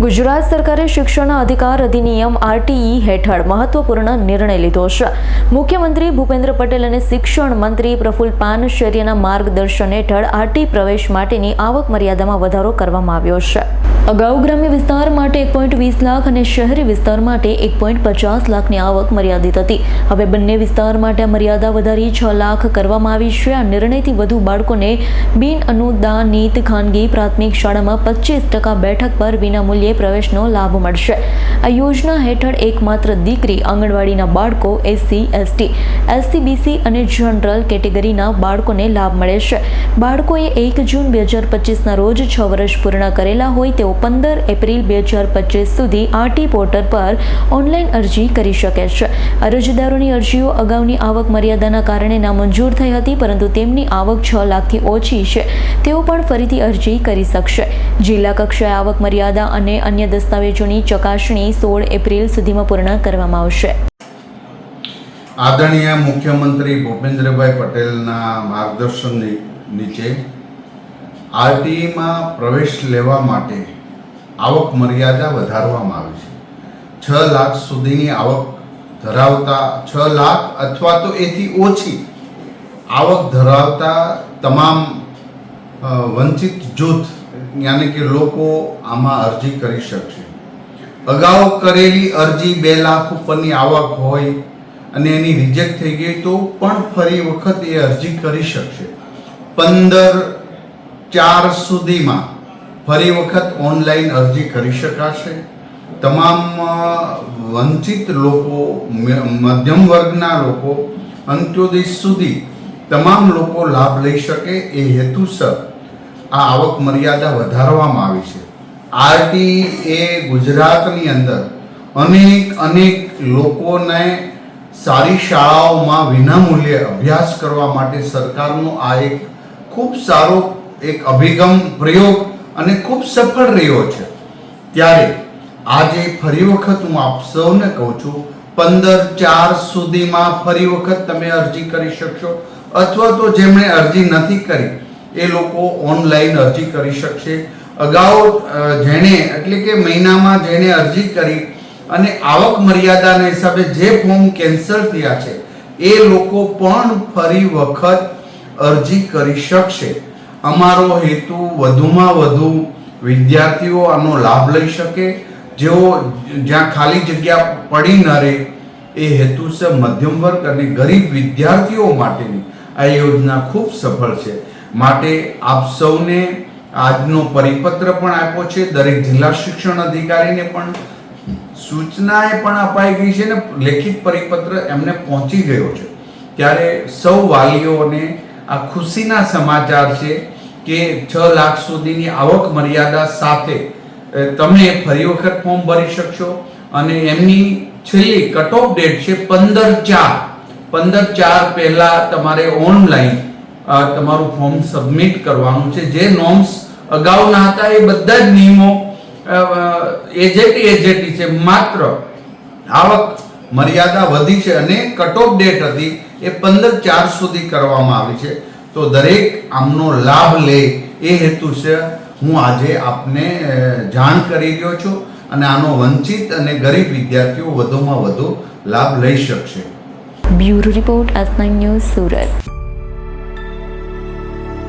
ગુજરાત સરકારે શિક્ષણ અધિકાર અધિનિયમ આરટીઈ હેઠળ મહત્વપૂર્ણ નિર્ણય લીધો છે. મુખ્યમંત્રી ભૂપેન્દ્ર પટેલ અને શિક્ષણ મંત્રી પ્રફુલ પાનશેરિયાના માર્ગદર્શન હેઠળ આરટી પ્રવેશ માટેની આવક મર્યાદામાં વધારો કરવામાં આવ્યો છે. અગાઉ ગ્રામ્ય વિસ્તાર માટે એક પોઈન્ટ વીસ લાખ અને શહેરી વિસ્તાર માટે એક પોઈન્ટ પચાસ લાખની આવક મર્યાદિત હતી. હવે બંને વિસ્તાર માટે મર્યાદા વધારી છ લાખ કરવામાં આવી છે. આ નિર્ણયથી વધુ બાળકોને બિન અનુદાનિત ખાનગી પ્રાથમિક શાળામાં પચીસ ટકા બેઠક પર વિનામૂલ્યે પ્રવેશનો લાભ મળશે. આ યોજના હેઠળ એકમાત્ર દીકરી આંગણવાડીના બાળકો એસસી, એસટી, એસસી, બીસી અને જનરલ કેટેગરીના બાળકોને લાભ મળે છે. બાળકોએ એક જૂન બે હજાર પચીસના રોજ છ વર્ષ પૂર્ણ કરેલા હોય તેઓ પંદર એપ્રિલ બે હજાર પચીસ સુધી આરટી પોર્ટલ પર ઓનલાઈન અરજી કરી શકે છે. અરજદારોની અરજીઓ અગાઉની આવક મર્યાદાના કારણે નામંજૂર થઈ હતી, પરંતુ તેમની આવક છ લાખથી ઓછી છે. તેઓ પણ ફરીથી અરજી કરી શકશે. જિલ્લા કક્ષાએ આવક મર્યાદા અને અન્ય દસ્તાવેજોની ચકાસણી સોળ એપ્રિલ સુધીમાં પૂર્ણ કરવામાં આવશે. આદરણીય મુખ્યમંત્રી ભૂપેન્દ્રભાઈ પટેલના માર્ગદર્શન નીચે આરટીઈમાં પ્રવેશ લેવા માટે આવક મર્યાદા વધારવામાં આવી છે. છ લાખ સુધીની આવક ધરાવતા, છ લાખ અથવા તો એથી ઓછી આવક ધરાવતા તમામ વંચિત જૂથ યાની કે લોકો આમાં અરજી કરી શકશે. અગાઉ કરેલી અરજી બે લાખ ઉપરની આવક હોય અને એની રિજેક્ટ થઈ ગઈ તો પણ ફરી વખત એ અરજી કરી શકશે. પંદર ચાર સુધીમાં ફરી વખત ઓનલાઈન અરજી કરી શકાશે. તમામ વંચિત લોકો મધ્યમ વર્ગના લોકો અંત્યોદય સુધી તમામ લોકો લાભ લઈ શકે એ હેતુસર આ આવક મર્યાદા વધારવામાં આવી છે. આરટી એ ગુજરાતની અંદર અનેક અનેક લોકોને સારી શાળાઓમાં વિનામૂલ્યે અભ્યાસ કરવા માટે સરકારનો આ એક ખૂબ સારો એક અભિગમ પ્રયોગ અને ખૂબ સફળ રહ્યો છે. ત્યારે આજે ફરી વખત હું આપ સૌને કહું છું, પંદર ચાર સુધીમાં ફરી વખત તમે અરજી કરી શકશો અથવા તો જેમણે અરજી નથી કરી એ લોકો ઓનલાઈન અરજી કરી શકશે. અગાઉ જેણે, એટલે કે મહિનામાં જેણે અરજી કરી અને આવક મર્યાદાના હિસાબે જે ફોર્મ કેન્સલ થયા છે, એ લોકો પણ ફરી વખત અરજી કરી શકશે. અમારો હેતુ વધુમાં વધુ વિદ્યાર્થીઓ આનો લાભ લઈ શકે. જેઓ જ્યાં ખાલી જગ્યા પડી ન રહે, એ હેતુસર મધ્યમ વર્ગ અને ગરીબ વિદ્યાર્થીઓ માટેની આ યોજના ખૂબ સફળ છે. માટે આપ સૌને આજનો પરિપત્ર પણ આપ્યો છે. દરેક જિલ્લા શિક્ષણ અધિકારીને પણ સૂચના એ પણ અપાઈ ગઈ છે ને લેખિત પરિપત્ર એમને પહોંચી ગયો છે. ત્યારે સૌ વાલીઓને આ ખુશીના સમાચાર છે કે છ લાખ સુધીની આવક મર્યાદા સાથે તમે ફરી વખત ફોર્મ ભરી શકશો અને એમની છેલ્લી કટ ઓફ ડેટ છે પંદર ચાર. પંદર ચાર પહેલા તમારે ઓનલાઈન તમારું ફોર્મ સબમિટ કરવાનું છે. જે નોર્મ્સ અગાઉના હતા એ બધા જ નિયમો એજેટી એજેટી છે. માત્ર આવક મર્યાદા વધી છે અને કટ ઓફ ડેટ હતી એ પંદર ચાર સુધી કરવામાં આવી છે. તો દરેક આમનો લાભ લે એ હેતુ છે. હું આજે આપને જાણ કરી રહ્યો છું અને આનો વંચિત અને ગરીબ વિદ્યાર્થીઓ વધુમાં વધુ લાભ લઈ શકશે. Bureau report S news Surat.